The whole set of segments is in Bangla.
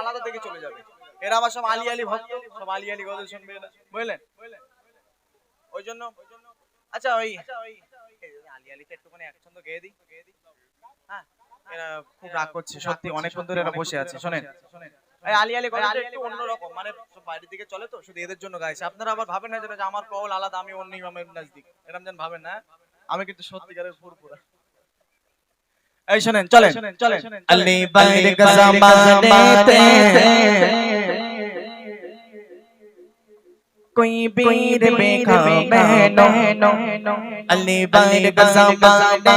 আলাদা থেকে চলে যাবে। এরা আবার সব আলি আলি ভক্ত। সব আলি আলি গজল শুনবে এরা বুঝলেন? ওই জন্য আচ্ছা ওই মানে হ্যাঁ। হ্যাঁ। খুব রাগ করছে সত্যি অনেকক্ষণ ধরে এরা বসে আছে শোনেন। আলি আলি অন্যরকম মানে বাইরের দিকে চলে তো শুধু এদের জন্য গাইছে। আপনারা আবার ভাবেন না যে আমার কল আলাদা আমি অন্য ইমামের নাজদিক এরকম যেন ভাবেন না আমি কিন্তু সত্যিকারের ফুরফুরা এই শোনেন চলেন। চলেন। আলি বাইরে কাজামানে তে کوئی پیر بے بہنوں علی بار کا زمانہ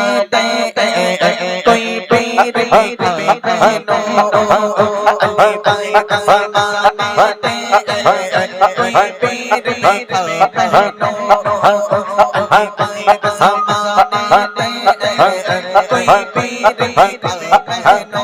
کوئی پیر بے بہنوں علی بار کا زمانہ کوئی پیر بے بہنوں علی بار کا زمانہ کوئی پیر بے بہنوں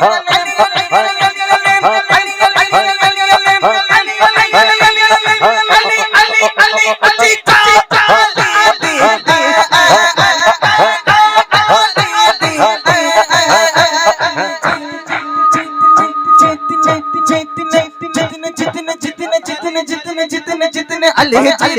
Huh?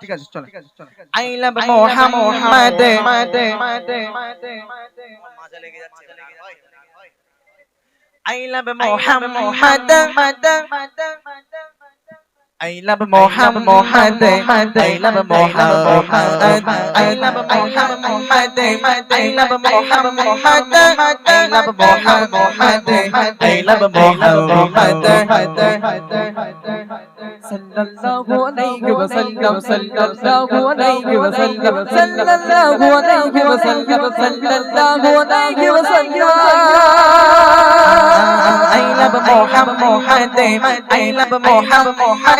ঠিক আছে চলো আই লাভ মোহাম্মদ লেগে যাচ্ছে I love Muhammad I love Muhammad I love Muhammad I love Muhammad I love Muhammad I love Muhammad I love Muhammad sallallahu alaihi wasallam sallallahu alaihi wasallam sallallahu alaihi wasallam sallallahu sân wasallam love Muhammad I love Muhammad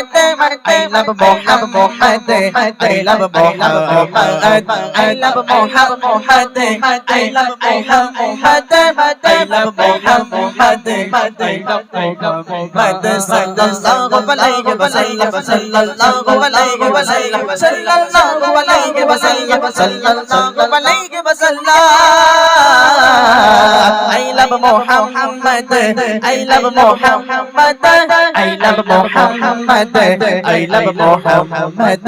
I love Muhammad I love Muhammad I love Muhammad I love Muhammad I love Muhammad I love Muhammad sallallahu alayhi wa sallam sallallahu alayhi wa sallam sallallahu alayhi wa sallam sallallahu alayhi wa sallam I love Muhammad I love Muhammad I love Muhammad I love Muhammad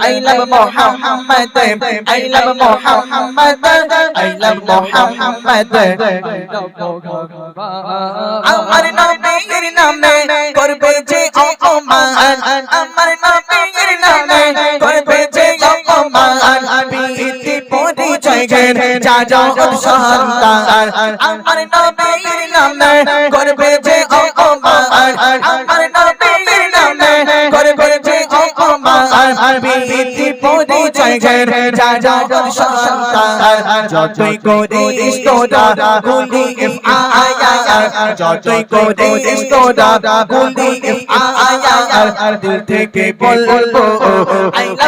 I love Muhammad I love Muhammad I love Muhammad আমার নবীর নামে করবে যে অপমান আমার দিয়েছেন চাচাও সন্তান। আমার নবীর নামে করবে যে অপমান। আমার নবীর নামে করবে যে অপমান। বিধি পরিচয় চাচাও সন্তান। যতই করে ইস্তরা গুলি যতই করে ইস্তরা গুলি দিল থেকে বলব আইলা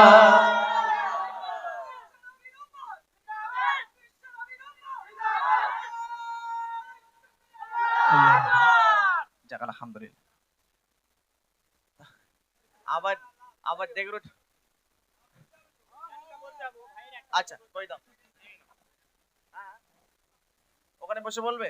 আলহামদুলিল্লাহ। আবার আবার দেখো আচ্ছা ওখানে বসে বলবে?